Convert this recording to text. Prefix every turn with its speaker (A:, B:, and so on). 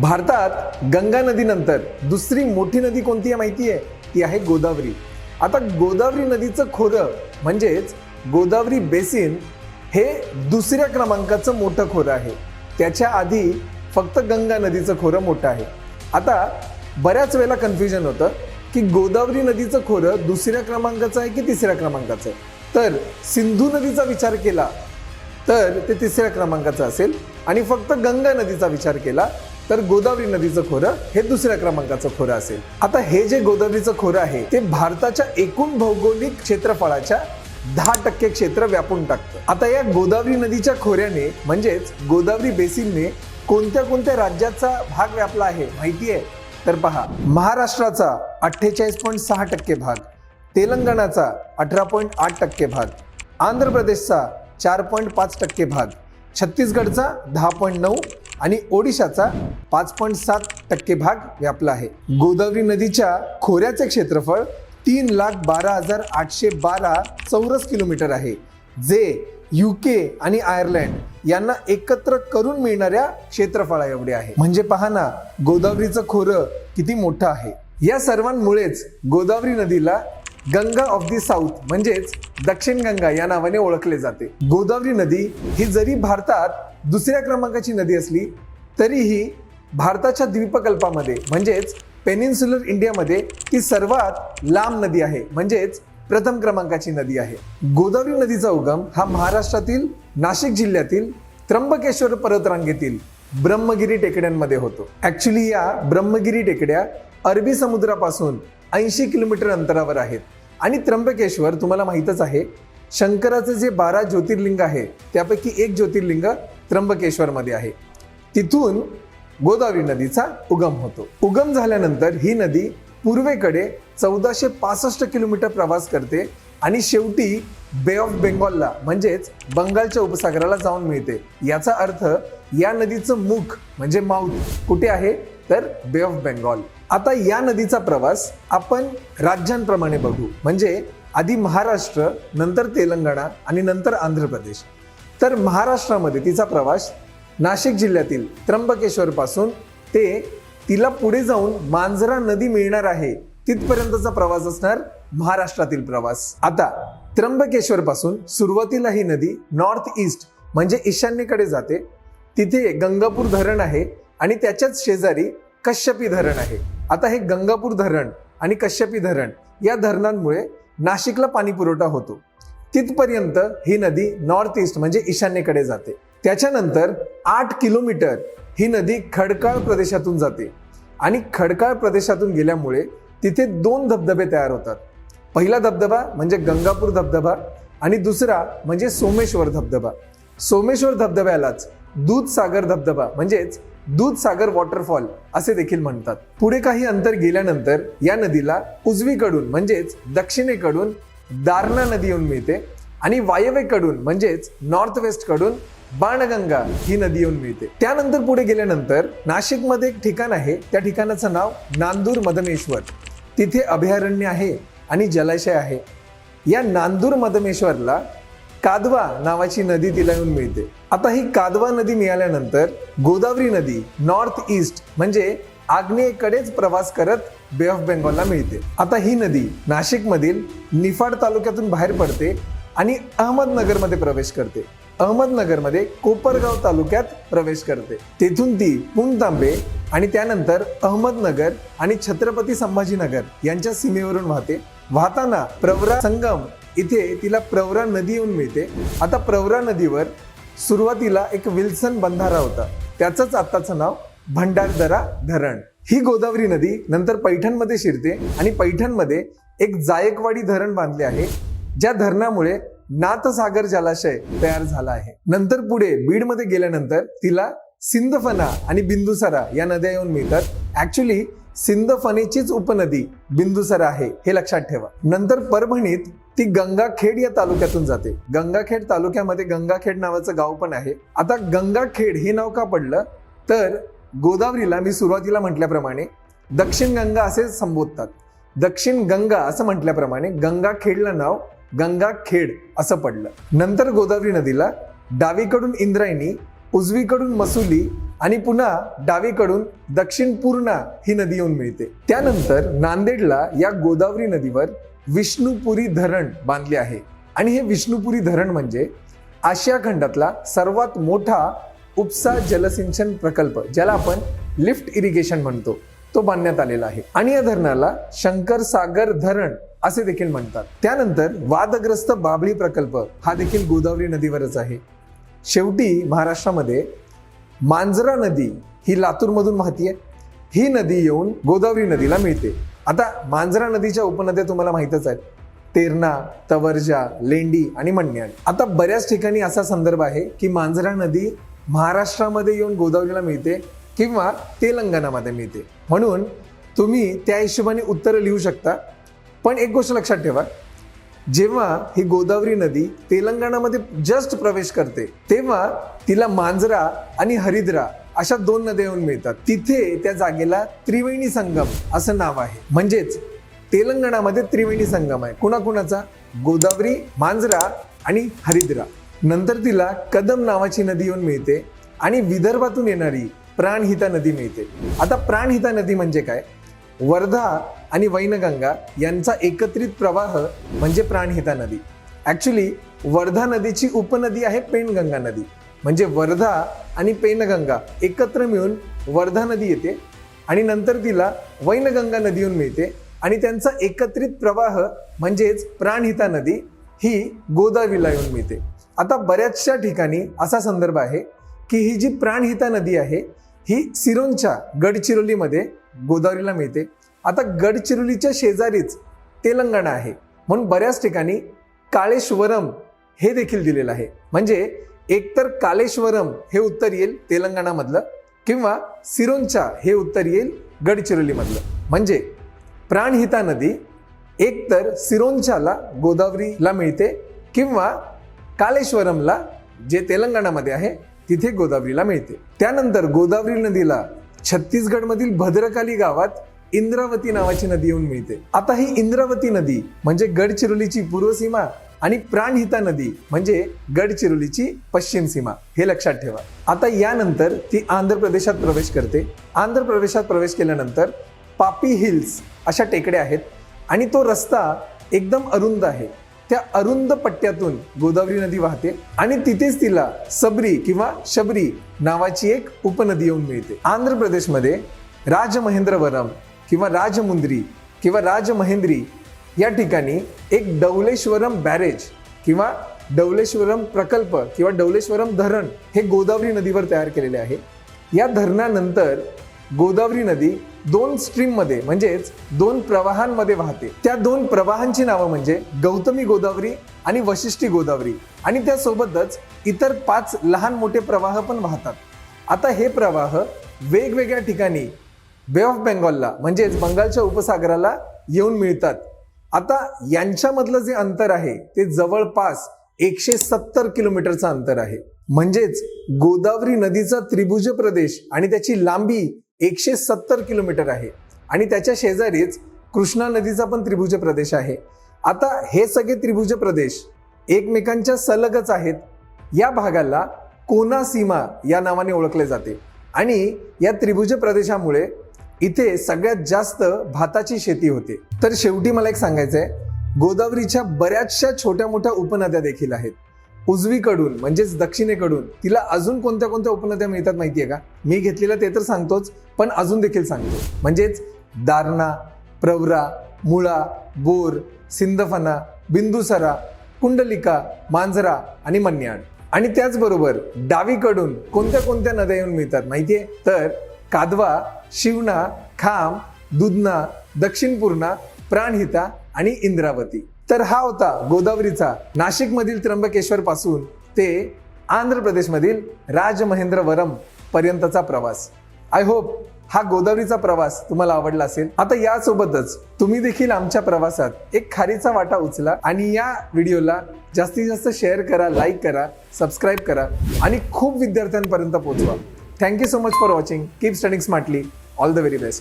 A: भारतात गंगा नदीनंतर दुसरी मोठी नदी कोणती आहे माहिती आहे? ती आहे गोदावरी. आता गोदावरी नदीचं खोरं म्हणजेच गोदावरी बेसिन हे दुसऱ्या क्रमांकाचं मोठं खोरं आहे. त्याच्या आधी फक्त गंगा नदीचं खोरं मोठं आहे. आता बऱ्याच वेळेला कन्फ्युजन होतं की गोदावरी नदीचं खोरं दुसऱ्या क्रमांकाचं आहे की तिसऱ्या क्रमांकाचं आहे? तर सिंधू नदीचा विचार केला तर ते तिसऱ्या क्रमांकाचं असेल आणि फक्त गंगा नदीचा विचार केला तर गोदावरी नदीचं खोरं हे दुसऱ्या क्रमांकाचं खोरं असेल. आता हे जे गोदावरीचं खोरं आहे ते भारताच्या एकूण भौगोलिक क्षेत्रफळाच्या दहा टक्के क्षेत्र व्यापून टाकतं. आता या गोदावरी नदीच्या खोऱ्याने म्हणजेच गोदावरी बेसिनने कोणत्या कोणत्या राज्याचा भाग व्यापला आहे माहिती आहे? तर पहा महाराष्ट्राचा अठ्ठेचाळीस पॉईंट सहा टक्के भाग तेलंगणाचा अठरा पॉईंट आठ टक्के भाग आंध्र प्रदेशचा चार पॉईंट पाच टक्के भाग छत्तीसगडचा दहा पॉईंट नऊ आणि ओडिशाचा पाच पॉईंट सात टक्के भाग व्यापला आहे. गोदावरी नदीच्या खोऱ्याचे क्षेत्रफळ तीन लाख बारा हजार आठशे बारा चौरस किलोमीटर आहे जे युके आणि आयर्लंड यांना एकत्र करून मिळणाऱ्या क्षेत्रफळा एवढे आहे. म्हणजे पहा ना गोदावरीचं खोरं किती मोठं आहे. या सर्वांमुळेच गोदावरी नदीला गंगा ऑफ दी साऊथ म्हणजेच दक्षिण गंगा या नावाने ओळखले जाते. गोदावरी नदी ही जरी भारतात दुसऱ्या क्रमांकाची नदी असली तरीही भारताच्या द्वीपकल्पामध्ये म्हणजेच पेनिन्सुलर इंडियामध्ये ती सर्वात लांब नदी आहे. म्हणजेच प्रथम क्रमांकाची नदी आहे. गोदावरी नदीचा उगम हा महाराष्ट्रातील नाशिक जिल्ह्यातील त्र्यंबकेश्वर पर्वतरांगेतील ब्रह्मगिरी टेकड्यांमध्ये होतो. ऍक्च्युली या ब्रह्मगिरी टेकड्या अरबी समुद्रापासून ऐंशी किलोमीटर अंतरावर आहेत. आणि त्र्यंबकेश्वर तुम्हाला माहीतच आहे शंकराचे जे बारा ज्योतिर्लिंग आहे त्यापैकी एक ज्योतिर्लिंग त्र्यंबकेश्वरमध्ये आहे. तिथून गोदावरी नदीचा उगम होतो. उगम झाल्यानंतर ही नदी पूर्वेकडे चौदाशे पासष्ट किलोमीटर प्रवास करते आणि शेवटी बे ऑफ बेंगॉलला म्हणजेच बंगालच्या उपसागराला जाऊन मिळते. याचा अर्थ या नदीचं मुख म्हणजे माउथ कुठे आहे? तर बे ऑफ बेंगॉल आता या नदीचा प्रवास आपण राज्यांप्रमाणे बघू. म्हणजे आधी महाराष्ट्र नंतर तेलंगणा आणि नंतर आंध्र प्रदेश. तर महाराष्ट्रामध्ये तिचा प्रवास नाशिक जिल्ह्यातील त्र्यंबकेश्वरपासून ते तिला पुढे जाऊन मांजरा नदी मिळणार आहे तिथपर्यंतचा प्रवास असणार महाराष्ट्रातील प्रवास. आता त्र्यंबकेश्वर पासून सुरुवातीला ही नदी नॉर्थ ईस्ट म्हणजे ईशान्येकडे जाते. तिथे गंगापूर धरण आहे आणि त्याच्याच शेजारी कश्यपी धरण आहे. आता हे गंगापूर धरण आणि कश्यपी धरण या धरणांमुळे नाशिकला पाणी पुरवठा होतो. तिथपर्यंत ही नदी नॉर्थ ईस्ट म्हणजे ईशान्येकडे जाते. त्याच्यानंतर आठ किलोमीटर ही नदी खडकाळ प्रदेशातून जाते. आणि खडकाळ प्रदेशातून गेल्यामुळे तिथे दोन धबधबे तयार होतात. पहिला धबधबा म्हणजे गंगापूर धबधबा आणि दुसरा म्हणजे सोमेश्वर धबधबा. सोमेश्वर धबधब्यालाच दूधसागर धबधबा म्हणजेच दूधसागर वॉटरफॉल असे देखील म्हणतात. पुढे काही अंतर गेल्यानंतर या नदीला उजवीकडून म्हणजेच दक्षिणेकडून दारणा नदी येऊन मिळते आणि वायव्येकडून म्हणजेच नॉर्थ वेस्टकडून बाणगंगा ही नदी येऊन मिळते. त्यानंतर पुढे गेल्यानंतर नाशिकमध्ये एक ठिकाण आहे. त्या ठिकाणाचं नाव नांदूर मदमेश्वर. तिथे अभयारण्य आहे आणि जलाशय आहे. या नांदूर मदमेश्वरला कादवा नावाची नदी तिला येऊन मिळते. आता ही कादवा नदी मिळाल्यानंतर गोदावरी नदी नॉर्थ ईस्ट म्हणजे आग्नेयेकडेच प्रवास करत बे ऑफ बेंगॉलला मिळते. आता ही नदी नाशिकमधील निफाड तालुक्यातून बाहेर पडते आणि अहमदनगरमध्ये प्रवेश करते. अहमदनगरमध्ये कोपरगाव तालुक्यात प्रवेश करते. तेथून ती पुणतांबे आणि त्यानंतर अहमदनगर आणि छत्रपती संभाजीनगर यांच्या सीमेवरून वाहते. वाहताना प्रवरा संगम इथे तिला प्रवरा नदी येऊन मिळते. आता प्रवरा नदीवर सुरुवातीला एक विल्सन बंधारा होता. त्याचंच आत्ताचं नाव भंडारदरा धरण. ही गोदावरी नदी नंतर पैठणमध्ये शिरते आणि पैठणमध्ये एक जायकवाडी धरण बांधले आहे ज्या धरणामुळे नाथसागर जलाशय तयार झाला आहे. नंतर पुढे बीडमध्ये गेल्यानंतर तिला सिंदफना आणि बिंदुसरा या नद्या येऊन मिळतात. ऍक्च्युली सिंदफनेचीच उपनदी बिंदुसरा आहे हे लक्षात ठेवा. नंतर परभणीत ती गंगाखेड या तालुक्यातून जाते. गंगाखेड तालुक्यामध्ये गंगाखेड नावाचं गाव पण आहे. आता गंगाखेड हे नाव का पडलं? तर गोदावरीला मी सुरुवातीला म्हटल्याप्रमाणे दक्षिण गंगा असे संबोधतात. दक्षिण गंगा असं म्हटल्याप्रमाणे गंगाखेडला नाव गंगाखेड असं पडलं. नंतर गोदावरी नदीला डावीकडून इंद्रायणी उजवीकडून मसुली आणि पुन्हा डावीकडून दक्षिण पूर्णा ही नदी येऊन मिळते. त्यानंतर नांदेडला या गोदावरी नदीवर विष्णुपुरी धरण बांधले आहे. आणि हे विष्णुपुरी धरण म्हणजे आशिया खंडातला सर्वात मोठा उपसा जलसिंचन प्रकल्प ज्याला आपण लिफ्ट इरिगेशन म्हणतो तो बांधण्यात आलेला आहे. आणि या धरणाला शंकर सागर धरण असे देखील म्हणतात. त्यानंतर वादग्रस्त बाबळी प्रकल्प हा देखील गोदावरी नदीवरच आहे. शेवटी महाराष्ट्रामध्ये मांजरा नदी ही लातूरमधून वाहतीये. ही नदी येऊन गोदावरी नदीला मिळते. आता मांजरा नदीच्या उपनद्या तुम्हाला माहीतच आहेत. तेरणा तवरजा लेंडी आणि मण्याण आता बऱ्याच ठिकाणी असा संदर्भ आहे की मांजरा नदी महाराष्ट्रामध्ये येऊन गोदावरीला मिळते किंवा तेलंगणामध्ये मिळते. म्हणून तुम्ही त्या हिशोबाने उत्तरं लिहू शकता. पण एक गोष्ट लक्षात ठेवा जेव्हा ही गोदावरी नदी तेलंगणामध्ये जस्ट प्रवेश करते तेव्हा तिला मांजरा आणि हरिद्रा अशा दोन नद्या येऊन मिळतात. तिथे त्या जागेला त्रिवेणी संगम असं नाव आहे. म्हणजेच तेलंगणामध्ये त्रिवेणी संगम आहे. कुणाकुणाचा? गोदावरी मांजरा आणि हरिद्रा. नंतर तिला कदम नावाची नदी येऊन मिळते आणि विदर्भातून येणारी प्राणहिता नदी मिळते. आता प्राणहिता नदी म्हणजे काय? वर्धा आणि वैनगंगा यांचा एकत्रित प्रवाह म्हणजे प्राणहिता नदी. ॲक्च्युली वर्धा नदीची उपनदी आहे पेनगंगा नदी. म्हणजे वर्धा आणि पेनगंगा एकत्र मिळून वर्धा नदी येते आणि नंतर तिला वैनगंगा नदी येऊन मिळते आणि त्यांचा एकत्रित प्रवाह म्हणजेच प्राणहिता नदी ही गोदावीला येऊन मिळते. आता बऱ्याचशा ठिकाणी असा संदर्भ आहे की ही जी प्राणहिता नदी आहे ही सिरोंच्या गडचिरोलीमध्ये गोदावरीला मिळते. आता गडचिरोलीच्या शेजारीच तेलंगणा आहे. म्हणून बऱ्याच ठिकाणी काळेश्वरम हे देखील दिलेलं आहे. म्हणजे एकतर कालेश्वरम हे उत्तर येईल तेलंगणामधलं किंवा सिरोंचा हे उत्तर येईल गडचिरोलीमधलं. म्हणजे प्राणहिता नदी एकतर सिरोंचाला गोदावरीला मिळते किंवा कालेश्वरमला जे तेलंगणामध्ये आहे तिथे गोदावरीला मिळते. त्यानंतर गोदावरी नदीला छत्तीसगडमधील भद्रकाली गावात इंद्रावती नावाची नदी येऊन मिळते. आता ही इंद्रावती नदी म्हणजे गडचिरोलीची पूर्व सीमा आणि प्राणहिता नदी म्हणजे गडचिरोलीची पश्चिम सीमा हे लक्षात ठेवा. आता यानंतर ती आंध्र प्रदेशात प्रवेश करते. आंध्र प्रदेशात प्रवेश केल्यानंतर पापी हिल्स अशा टेकड्या आहेत आणि तो रस्ता एकदम अरुंद आहे. त्या अरुंद पट्ट्यातून गोदावरी नदी वाहते आणि तिथेच तिला सबरी किंवा शबरी नावाची एक उपनदी येऊन मिळते. आंध्र प्रदेशमध्ये राजमहेंद्रवरम किंवा राजमुंद्री किंवा राजमहेंद्री या ठिकाणी एक डौलेश्वरम बॅरेज किंवा डौलेश्वरम प्रकल्प किंवा डौलेश्वरम धरण हे गोदावरी नदीवर तयार केलेले आहे. या धरणानंतर गोदावरी नदी दोन स्ट्रीममध्ये म्हणजेच दोन प्रवाहांमध्ये वाहते. त्या दोन प्रवाहांची नावं म्हणजे गौतमी गोदावरी आणि वशिष्ठी गोदावरी. आणि त्यासोबतच इतर पाच लहान मोठे प्रवाह पण वाहतात. आता हे प्रवाह वेगवेगळ्या ठिकाणी बे ऑफ बेंगॉलला म्हणजेच बंगालच्या उपसागराला येऊन मिळतात. आता यांच्यामधलं जे अंतर आहे ते जवळपास एकशे सत्तर किलोमीटरचं अंतर आहे. म्हणजेच गोदावरी नदीचा त्रिभुज प्रदेश आणि त्याची लांबी एकशे सत्तर किलोमीटर आहे. आणि त्याच्या शेजारीच कृष्णा नदीचा पण त्रिभुज प्रदेश आहे. आता हे सगळे त्रिभुज प्रदेश एकमेकांच्या सलगच आहेत. या भागाला कोना सीमा या नावाने ओळखले जाते. आणि या त्रिभुज प्रदेशामुळे इथे सगळ्यात जास्त भाताची शेती होते. तर शेवटी मला एक सांगायचं आहे गोदावरीच्या बऱ्याचशा छोट्या मोठ्या उपनद्या देखील आहेत. उजवीकडून म्हणजेच दक्षिणेकडून तिला अजून कोणत्या कोणत्या उपनद्या मिळतात माहितीये का? मी घेतलेलं ते तर सांगतोच पण अजून देखील सांगतो. म्हणजेच दारणा प्रवरा मुळा बोर सिंदफना बिंदुसरा कुंडलिका मांजरा आणि मन्याड. आणि त्याचबरोबर डावीकडून कोणत्या कोणत्या नद्या येऊन मिळतात माहितीये? तर कादवा शिवना खाम दुधना दक्षिण पूर्णा प्राणहिता आणि इंद्रावती. तर हा होता गोदावरीचा नाशिकमधील त्र्यंबकेश्वर पासून ते आंध्र प्रदेशमधील राजमहेंद्रवरम पर्यंतचा प्रवास. आय होप हा गोदावरीचा प्रवास तुम्हाला आवडला असेल. आता यासोबतच तुम्ही देखील आमच्या प्रवासात एक खारीचा वाटा उचला आणि या व्हिडिओला जास्तीत जास्त शेअर करा लाईक करा सबस्क्राईब करा आणि खूप विद्यार्थ्यांपर्यंत पोहोचवा. Thank you so much for watching keep studying smartly all the very best